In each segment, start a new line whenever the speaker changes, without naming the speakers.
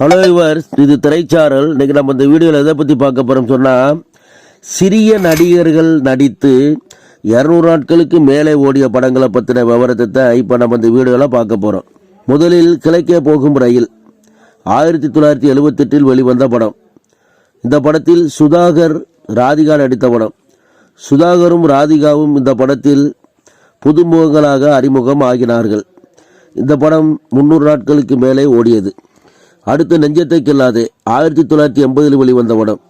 Hello இவர் இது திரைச்சாரல். இன்றைக்கி நம்ம இந்த வீடியோவில் எதை பற்றி பார்க்க போகிறோம் சொன்னால் சிறிய நடிகர்கள் நடித்து இரநூறு நாட்களுக்கு மேலே ஓடிய படங்களை பற்றின விவரத்தை இப்போ நம்ம இந்த வீடியோவில் பார்க்க போகிறோம் முதலில் கிழக்கே போகும் ரயில். ஆயிரத்தி தொள்ளாயிரத்தி எழுபத்தெட்டில் வெளிவந்த படம். இந்த படத்தில் சுதாகர் ராதிகா நடித்த படம். சுதாகரும் ராதிகாவும் இந்த படத்தில் புதுமுகங்களாக அறிமுகம் ஆகினார்கள். இந்த படம் முன்னூறு நாட்களுக்கு மேலே ஓடியது. அடுத்து நெஞ்சத்தை கில்லாது ஆயிரத்தி தொள்ளாயிரத்தி எண்பதில் வெளிவந்த படம்.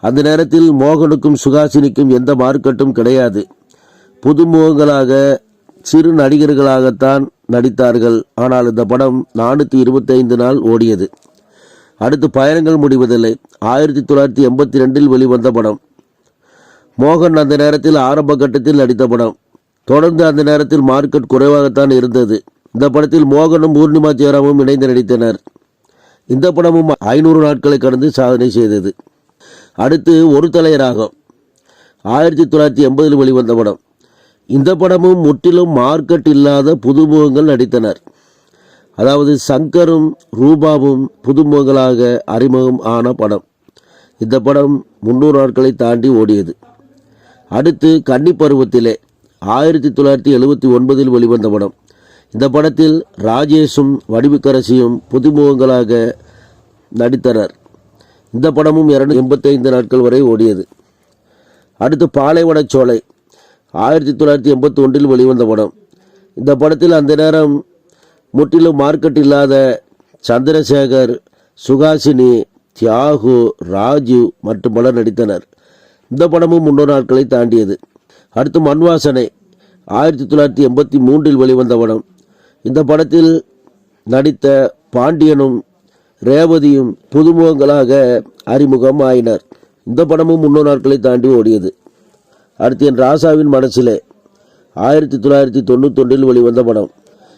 அந்த நேரத்தில் மோகனுக்கும் சுகாசினிக்கும் எந்த மார்க்கெட்டும் கிடையாது. புதுமுகங்களாக சிறு நடிகர்களாகத்தான் நடித்தார்கள். ஆனால் இந்த படம் நானூற்றி இருபத்தைந்து நாள் ஓடியது. அடுத்து பயணங்கள் முடிவதில்லை. ஆயிரத்தி தொள்ளாயிரத்தி எண்பத்தி ரெண்டில் வெளிவந்த படம். மோகன் அந்த நேரத்தில் ஆரம்ப கட்டத்தில் நடித்த படம். தொடர்ந்து அந்த நேரத்தில் மார்க்கெட் குறைவாகத்தான் இருந்தது. இந்த படத்தில் மோகனும் பூர்ணிமா ஜெயராமும் இணைந்து நடித்தனர். இந்த படமும் ஐநூறு நாட்களை கடந்து சாதனை செய்தது. அடுத்து ஒரு தலை ராகம் ஆயிரத்தி தொள்ளாயிரத்தி எண்பதில் வெளிவந்த படம். இந்த படமும் முற்றிலும் மார்க்கெட் இல்லாத புதுமுகங்கள் நடித்தனர். அதாவது சங்கரும் ரூபாவும் புதுமுகங்களாக அறிமுகம் ஆன படம். இந்த படம் முந்நூறு நாட்களை தாண்டி ஓடியது. அடுத்து கன்னி பருவத்திலே ஆயிரத்தி தொள்ளாயிரத்தி எழுபத்தி ஒன்பதில் வெளிவந்த படம். இந்த படத்தில் ராஜேஷும் வடிவுக்கரசியும் புதுமுகங்களாக நடித்தனர். இந்த படமும் இரண்டு எண்பத்தைந்து நாட்கள் வரை ஓடியது. அடுத்து பாலைவன சோலை ஆயிரத்தி தொள்ளாயிரத்தி எண்பத்தி ஒன்றில் வெளிவந்த படம். இந்த படத்தில் அந்த நேரம் முற்றிலும் மார்க்கெட் இல்லாத சந்திரசேகர் சுகாசினி தியாகு ராஜு மற்றும் பலர் நடித்தனர். இந்த படமும் முன்னூறு நாட்களை தாண்டியது. அடுத்து மண்வாசனை ஆயிரத்தி தொள்ளாயிரத்தி எண்பத்தி மூன்றில் வெளிவந்த படம். இந்த படத்தில் நடித்த பாண்டியனும் ரேவதியும் புதுமுகங்களாக அறிமுகம் ஆயினர் இந்த படமும் முன்னூறு நாட்களை தாண்டி ஓடியது. அடுத்து என் ராசாவின் மனசிலே ஆயிரத்தி தொள்ளாயிரத்தி தொண்ணூத்தொன்றில் வெளிவந்த படம்.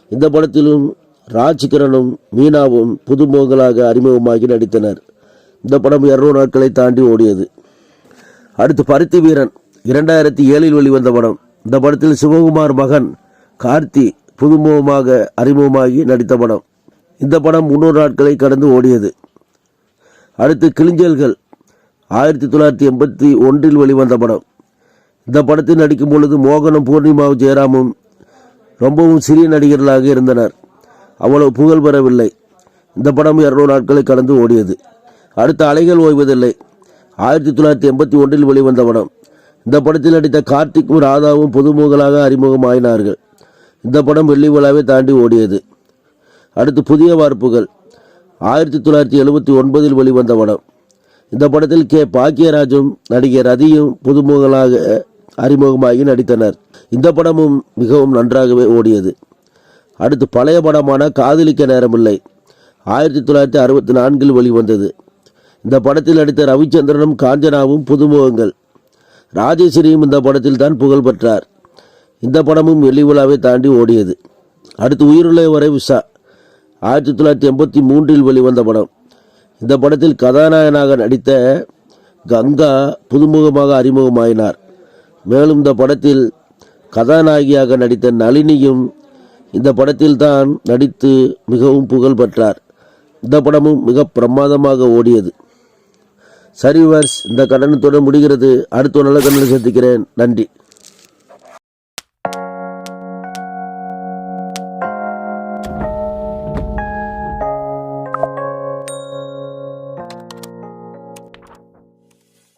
இந்த படத்திலும் ராஜ்கிரனும் மீனாவும் புதுமுகங்களாக அறிமுகமாகி நடித்தனர். இந்த படம் இரநூறு நாட்களை தாண்டி ஓடியது. அடுத்து பருத்தி வீரன் இரண்டாயிரத்தி ஏழில் வெளிவந்த படம். இந்த படத்தில் சிவகுமார் மகன் கார்த்தி புதுமுகமாக அறிமுகமாகி நடித்த படம். இந்த படம் முன்னூறு நாட்களை கடந்து ஓடியது. அடுத்து கிளிஞ்சல்கள் ஆயிரத்தி தொள்ளாயிரத்தி எண்பத்தி ஒன்றில் வெளிவந்த படம். இந்த படத்தில் நடிக்கும் பொழுது மோகனும் பூர்ணிமாவும் ஜெயராமும் ரொம்பவும் சிறிய நடிகர்களாக இருந்தனர். அவ்வளவு புகழ் பெறவில்லை. இந்த படம் இரநூறு நாட்களை கடந்து ஓடியது. அடுத்த அலைகள் ஓய்வதில்லை. ஆயிரத்தி தொள்ளாயிரத்தி எண்பத்தி ஒன்றில் வெளிவந்த படம். இந்த படத்தில் நடித்த கார்த்திக்கும் ராதாவும் புதுமுகலாக அறிமுகமாயினார்கள். இந்த படம் வெள்ளி விழாவை தாண்டி ஓடியது. அடுத்து புதிய வார்ப்புகள் ஆயிரத்தி தொள்ளாயிரத்தி எழுபத்தி ஒன்பதில் வெளிவந்த படம். இந்த படத்தில் கே. பாக்கியராஜும் நடிகர் ரதியும் புதுமுகங்களாக அறிமுகமாகி நடித்தனர். இந்த படமும் மிகவும் நன்றாகவே ஓடியது. அடுத்து பழைய படமான காதலிக்க நேரமில்லை. ஆயிரத்தி தொள்ளாயிரத்தி அறுபத்தி நான்கில் வெளிவந்தது. இந்த படத்தில் நடித்த ரவிச்சந்திரனும் காஞ்சனாவும் புதுமுகங்கள். ராஜேஸ்வரியும் இந்த படத்தில் தான் புகழ் பெற்றார். இந்த படமும் வெள்ளி விழாவை தாண்டி ஓடியது. அடுத்து உயிருள்ள வரை விசா. ஆயிரத்தி தொள்ளாயிரத்தி எண்பத்தி மூன்றில் வெளிவந்த படம். இந்த படத்தில் கதாநாயகனாக நடித்த கங்கா புதுமுகமாக அறிமுகமாயினார். மேலும் இந்த படத்தில் கதாநாயகியாக நடித்த நளினியும் இந்த படத்தில் தான் நடித்து மிகவும் புகழ் பெற்றார். இந்த படமும் மிக பிரமாதமாக ஓடியது. சரி வர்ஸ் இந்த கடனத்துடன் முடிகிறது. அடுத்த நல்ல கண்டனம் சந்திக்கிறேன். நன்றி.